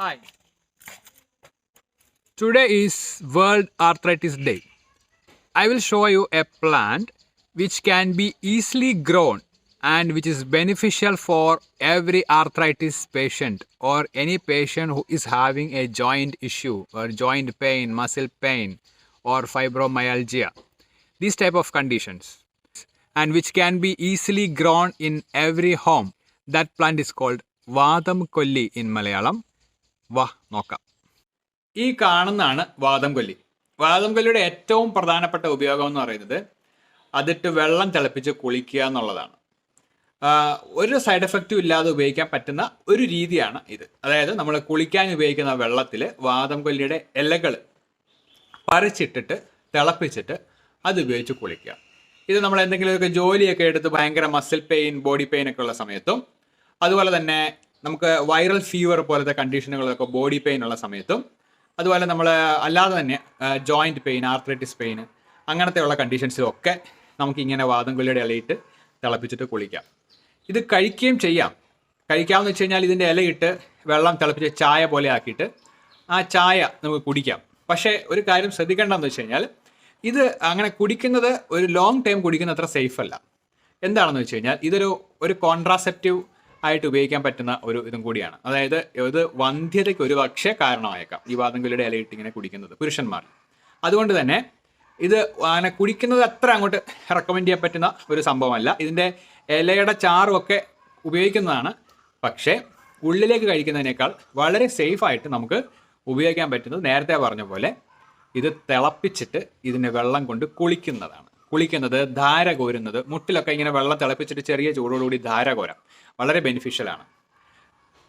Hi. Today is World Arthritis Day. I will show you a plant which can be easily grown and which is beneficial for every arthritis patient or any patient who is having a joint issue or joint pain, muscle pain or fibromyalgia. These type of conditions and which can be easily grown in every home. That plant is called Vadam Kolli in Malayalam വാ നോക്കാം. ഈ കാണുന്നതാണ് വാദം കൊല്ലി വാദം കൊല്ലിയുടെ ഏറ്റവും പ്രധാനപ്പെട്ട ഉപയോഗം എന്ന് പറയുന്നത് അതിട്ട് വെള്ളം തിളപ്പിച്ച് കുളിക്കുക എന്നുള്ളതാണ്. ഒരു സൈഡ് എഫക്റ്റും ഇല്ലാതെ ഉപയോഗിക്കാൻ പറ്റുന്ന ഒരു രീതിയാണ് ഇത്. അതായത് നമ്മൾ കുളിക്കാൻ ഉപയോഗിക്കുന്ന വെള്ളത്തിൽ വാദം കൊല്ലിയുടെ ഇലകൾ പറിച്ചിട്ടിട്ട് തിളപ്പിച്ചിട്ട് അത് ഉപയോഗിച്ച് കുളിക്കുക. ഇത് നമ്മൾ എന്തെങ്കിലുമൊക്കെ ജോലിയൊക്കെ എടുത്ത് ഭയങ്കര മസിൽ പെയിൻ ബോഡി പെയിൻ ഒക്കെ ഉള്ള സമയത്തും അതുപോലെ തന്നെ നമുക്ക് വൈറൽ ഫീവർ പോലത്തെ കണ്ടീഷനുകളൊക്കെ ബോഡി പെയിൻ ഉള്ള സമയത്തും അതുപോലെ നമ്മൾ അല്ലാതെ തന്നെ ജോയിന്റ് പെയിൻ ആർത്രൈറ്റിസ് പെയിൻ അങ്ങനത്തെയുള്ള കണ്ടീഷൻസിലും ഒക്കെ നമുക്ക് ഇങ്ങനെ വാദം കൊല്ലിയുടെ ഇലയിട്ട് തിളപ്പിച്ചിട്ട് കുളിക്കാം. ഇത് കഴിക്കുകയും ചെയ്യാം. കഴിക്കാമെന്ന് വെച്ച് കഴിഞ്ഞാൽ ഇതിന്റെ ഇലയിട്ട് വെള്ളം തിളപ്പിച്ച് ചായ പോലെ ആക്കിയിട്ട് ആ ചായ നമുക്ക് കുടിക്കാം. പക്ഷേ ഒരു കാര്യം ശ്രദ്ധിക്കേണ്ടതെന്ന് വെച്ച് കഴിഞ്ഞാൽ ഇത് അങ്ങനെ കുടിക്കുന്നത് ഒരു ലോങ് ടൈം കുടിക്കുന്ന അത്ര സേഫ് അല്ല. എന്താണെന്ന് വെച്ച് കഴിഞ്ഞാൽ ഇതൊരു ഒരു കോൺട്രാസെപ്റ്റീവ് ആയിട്ട് ഉപയോഗിക്കാൻ പറ്റുന്ന ഒരു ഇതും കൂടിയാണ്. അതായത് ഇത് വന്ധ്യതയ്ക്ക് ഒരു പക്ഷേ കാരണമായേക്കാം ഈ വാദംകുലിയുടെ ഇലയിട്ട് ഇങ്ങനെ കുടിക്കുന്നത് പുരുഷന്മാർ. അതുകൊണ്ട് തന്നെ ഇത് അങ്ങനെ കുടിക്കുന്നത് അത്ര അങ്ങോട്ട് റെക്കമെൻഡ് ചെയ്യാൻ പറ്റുന്ന ഒരു സംഭവമല്ല. ഇതിന്റെ ഇലയുടെ ചാറുമൊക്കെ ഉപയോഗിക്കുന്നതാണ്. പക്ഷേ ഉള്ളിലേക്ക് കഴിക്കുന്നതിനേക്കാൾ വളരെ സേഫായിട്ട് നമുക്ക് ഉപയോഗിക്കാൻ പറ്റുന്നത് നേരത്തെ പറഞ്ഞ പോലെ ഇത് തിളപ്പിച്ചിട്ട് ഇതിനെ വെള്ളം കൊണ്ട് കുളിക്കുന്നതാണ്. കുളിക്കുന്നത് ധാര കോരുന്നത് മുട്ടിലൊക്കെ ഇങ്ങനെ വെള്ളം തിളപ്പിച്ചിട്ട് ചെറിയ ചൂടോടുകൂടി ധാര കോരാം. വളരെ ബെനിഫിഷ്യലാണ്